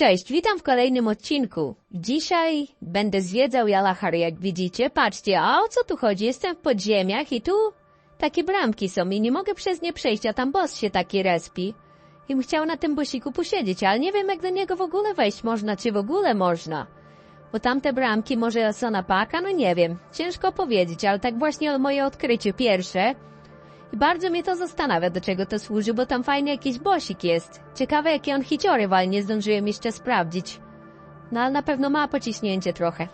Cześć, witam w kolejnym odcinku. Dzisiaj będę zwiedzał Jalachar, jak widzicie. Patrzcie, a o co tu chodzi? Jestem w podziemiach i tu takie bramki są i nie mogę przez nie przejść, a tam boss się taki respi. I chciał na tym bosiku posiedzieć, ale nie wiem, jak do niego w ogóle wejść można, czy w ogóle można. Bo tamte bramki może są na paka? No nie wiem. Ciężko powiedzieć, ale tak właśnie moje odkrycie pierwsze. Bardzo mnie to zastanawia, do czego to służy, bo tam fajny jakiś bosik jest. Ciekawe, jakie on hiciory wal, nie zdążyłem jeszcze sprawdzić. No ale na pewno ma pociśnięcie trochę.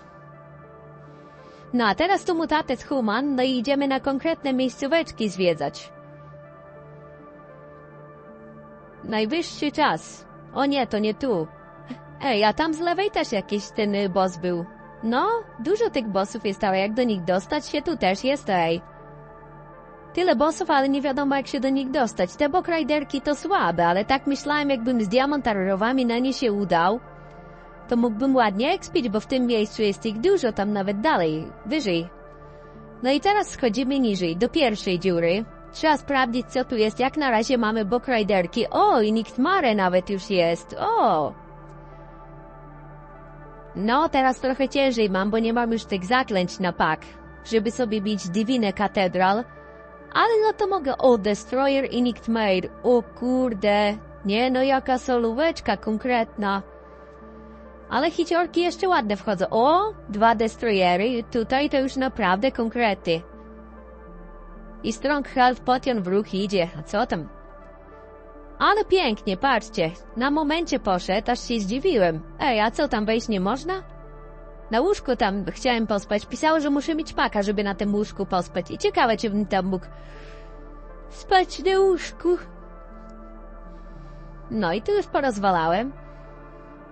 No a teraz tu mutates human, no i idziemy na konkretne miejscóweczki zwiedzać. Najwyższy czas. O nie, to nie tu. Ej, a tam z lewej też jakiś ten boss był. No, dużo tych bossów jest, ale jak do nich dostać się, tu też jest, ej. Tyle bossów, ale nie wiadomo jak się do nich dostać. Te bokrajderki to słabe, ale tak myślałem, jakbym z diamantarowami na nie się udał, to mógłbym ładnie ekspić, bo w tym miejscu jest ich dużo, tam nawet dalej, wyżej. No i teraz schodzimy niżej, do pierwszej dziury. Trzeba sprawdzić, co tu jest. Jak na razie mamy bokrajderki. O, i nikt mare nawet już jest. O! No, teraz trochę ciężej mam, bo nie mam już tych zaklęć na pak, żeby sobie bić Divine Cathedral. Ale no to mogę. O, Destroyer i Nikt Made. O kurde. Nie no, jaka solóweczka konkretna. Ale hiciorki jeszcze ładne wchodzą. O, dwa Destroyery. Tutaj to już naprawdę konkrety. I Strong Health Potion w ruch idzie. A co tam? Ale pięknie, patrzcie. Na momencie poszedł, aż się zdziwiłem. Ej, a co tam wejść nie można? Na łóżku tam chciałem pospać. Pisało, że muszę mieć paka, żeby na tym łóżku pospać. I ciekawe, czy bym tam mógł spać na łóżku. No i tu już porozwalałem.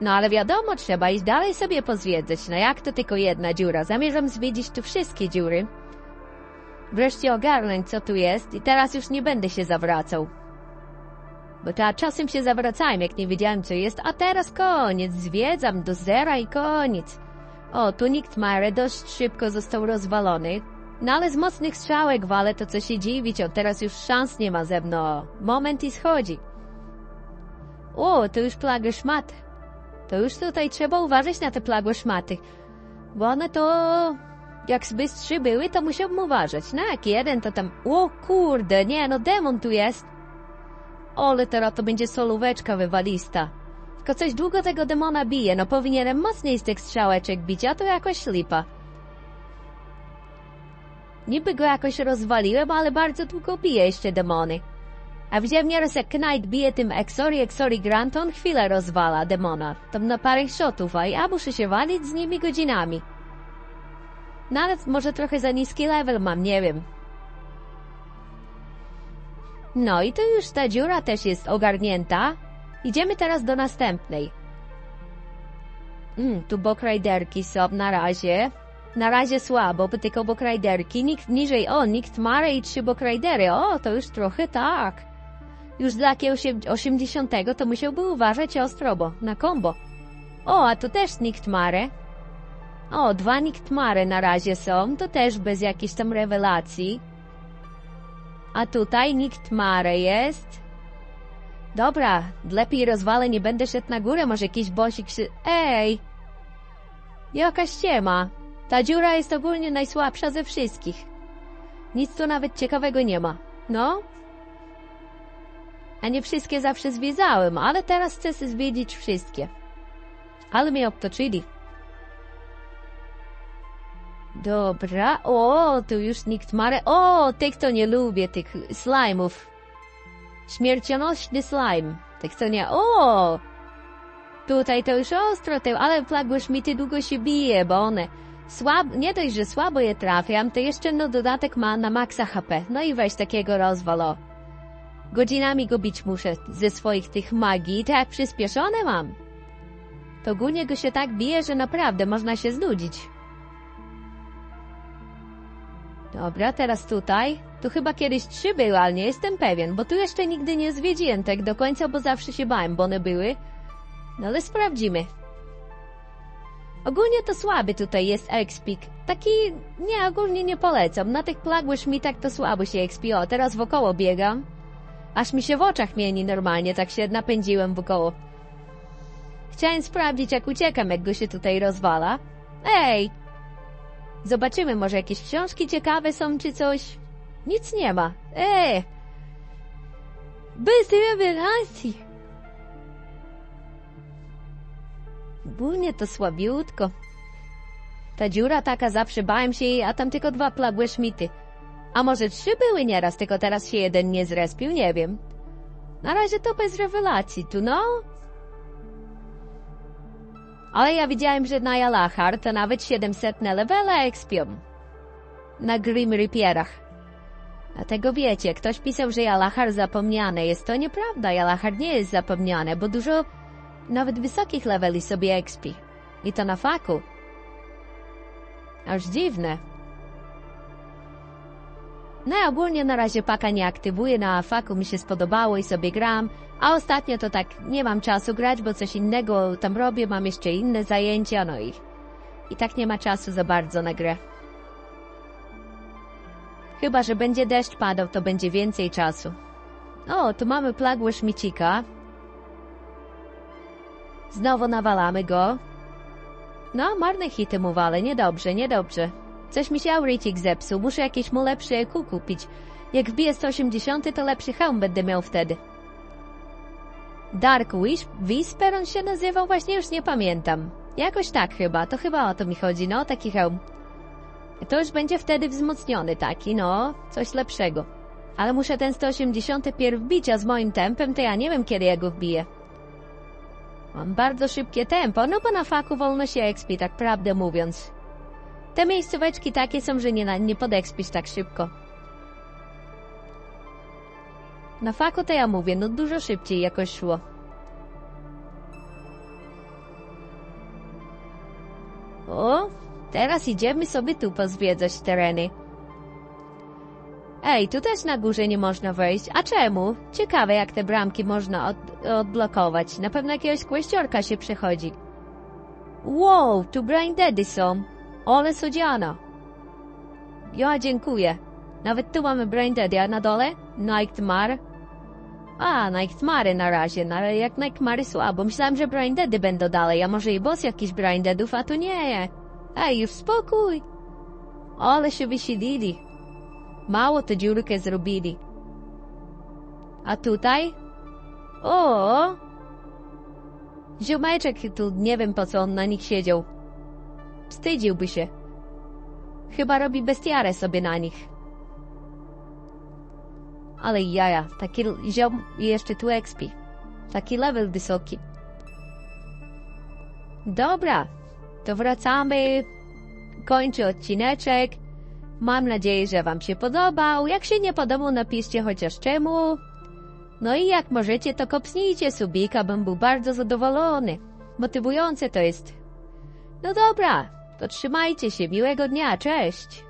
No ale wiadomo, trzeba iść dalej sobie pozwiedzać. No jak to tylko jedna dziura? Zamierzam zwiedzić tu wszystkie dziury. Wreszcie ogarnąć, co tu jest i teraz już nie będę się zawracał. Bo ta czasem się zawracałem, jak nie wiedziałem, co jest, a teraz koniec. Zwiedzam do zera i koniec. O, tu nikt Mare dość szybko został rozwalony. No ale z mocnych strzałek wale, to co się dziwić, o teraz już szans nie ma ze mną. Moment i schodzi. O, to już plagę szmat. To już tutaj trzeba uważać na te plagłe szmaty. Bo one to... Jak zbyt trzy były, to musiałbym uważać. No jak jeden, to tam... O kurde, nie no, demon tu jest. Ole, teraz to będzie solóweczka wywalista. Tylko coś długo tego demona bije, no powinienem mocniej z tych strzałeczek bić, a to jakoś lipa. Niby go jakoś rozwaliłem, ale bardzo długo bije jeszcze demony. A widziałem nieraz jak Knight bije tym Exori, Exori Grant, on chwilę rozwala demona. Tam na parę shotów, a ja muszę się walić z nimi godzinami. Nawet może trochę za niski level mam, nie wiem. No i to już ta dziura też jest ogarnięta. Idziemy teraz do następnej. Mm, tu bokrajderki są na razie. Na razie słabo, bo tylko bokrajderki. Nikt niżej, o, nikt mare i trzy bokrajdery. O, to już trochę tak. Już dla jakiegoś 80 to musiałby uważać ostrobo, na kombo. O, a tu też nikt mare. O, dwa nikt mare na razie są, to też bez jakiejś tam rewelacji. A tutaj nikt mare jest. Dobra, lepiej rozwalę, nie będę szedł na górę, może jakiś bosik się... Ej! Jakaś ściema. Ta dziura jest ogólnie najsłabsza ze wszystkich. Nic tu nawet ciekawego nie ma. No? A nie wszystkie zawsze zwiedzałem, ale teraz chcę zwiedzić wszystkie. Ale mnie obtoczyli. Dobra, o, tu już nikt mare. O, tych to nie lubię, tych slajmów. Śmiercionośny slime. Tych co nie. O! Tutaj to już ostro, te, ale plagłe szmity długo się bije, bo one słab, nie dość, że słabo je trafiam, to jeszcze no dodatek ma na maksa HP. No i weź takiego rozwalo. Godzinami go bić muszę ze swoich tych magii, tak przyspieszone mam. To ogólnie go się tak bije, że naprawdę można się znudzić. Dobra, teraz tutaj. Tu chyba kiedyś trzy były, ale nie jestem pewien, bo tu jeszcze nigdy nie zwiedziłem tak do końca, bo zawsze się bałem, bo one były. No ale sprawdzimy. Ogólnie to słaby tutaj jest expik. Taki, nie, ogólnie nie polecam. Na tych plagłych tak to słabo się expi. O, teraz wokoło biegam. Aż mi się w oczach mieni normalnie, tak się napędziłem wokoło. Chciałem sprawdzić, jak uciekam, jak go się tutaj rozwala. Ej! Zobaczymy, może jakieś książki ciekawe są, czy coś. Nic nie ma. Ej! Bez rewelacji! Ogólnie to słabiutko. Ta dziura taka, zawsze bałem się jej, a tam tylko dwa plagłe szmity. A może trzy były nieraz, tylko teraz się jeden nie zrespił, nie wiem. Na razie to bez rewelacji, tu no. Ale ja widziałem, że na Jalachar to nawet 700 levele ekspią. Na Grim Reaperach. Dlatego wiecie, ktoś pisał, że Jalachar zapomniane jest. To nieprawda, Jalachar nie jest zapomniane, bo dużo nawet wysokich leveli sobie expi. I to na faku. Aż dziwne. No i ogólnie na razie paka nie aktywuję, na faku mi się spodobało i sobie gram, a ostatnio to tak nie mam czasu grać, bo coś innego tam robię, mam jeszcze inne zajęcia, no i, i tak nie ma czasu za bardzo na grę. Chyba, że będzie deszcz padał, to będzie więcej czasu. O, tu mamy plagłe szmicika. Znowu nawalamy go. No, marne hity mu wale, niedobrze, niedobrze. Coś mi się Auritik zepsuł, muszę jakieś mu lepsze EQ kupić. Jak wbiję 180, to lepszy hełm będę miał wtedy. Dark Wish, Whisper on się nazywał, właśnie już nie pamiętam. Jakoś tak chyba, to chyba o to mi chodzi, no, taki hełm. To już będzie wtedy wzmocniony taki, no, coś lepszego. Ale muszę ten 180 pierw wbić, a z moim tempem to ja nie wiem, kiedy ja go wbiję. Mam bardzo szybkie tempo, no bo na faku wolno się expi, tak prawdę mówiąc. Te miejscóweczki takie są, że nie, nie podekspisz tak szybko. Na faku to ja mówię, no dużo szybciej jakoś szło. O, teraz idziemy sobie tu pozwiedzać tereny. Ej, tu też na górze nie można wejść. A czemu? Ciekawe, jak te bramki można od, odblokować. Na pewno jakiegoś kłeściorka się przechodzi. Wow, tu brain deady są. Ole sodziana. Ja dziękuję. Nawet tu mamy brain deady, a na dole? Nightmare. A, Nightmare na razie, no ale jak Nightmare słabo. Myślałem, że brain deady będą dalej, a może i boss jakiś brain deadów, a tu nie. Już spokój. Ale się wysiedlili. Mało tę dziurkę zrobili. A tutaj? O! Ziomeczek tu, nie wiem po co on na nich siedział. Wstydziłby się. Chyba robi bestiarę sobie na nich. Ale jaja, taki ziom i jeszcze tu expi. Taki level wysoki. Dobra, to wracamy. Kończę odcineczek. Mam nadzieję, że Wam się podobał. Jak się nie podobał, napiszcie chociaż czemu. No i jak możecie, to kopsnijcie subika, bym był bardzo zadowolony. Motywujące to jest. No dobra, to trzymajcie się, miłego dnia, cześć!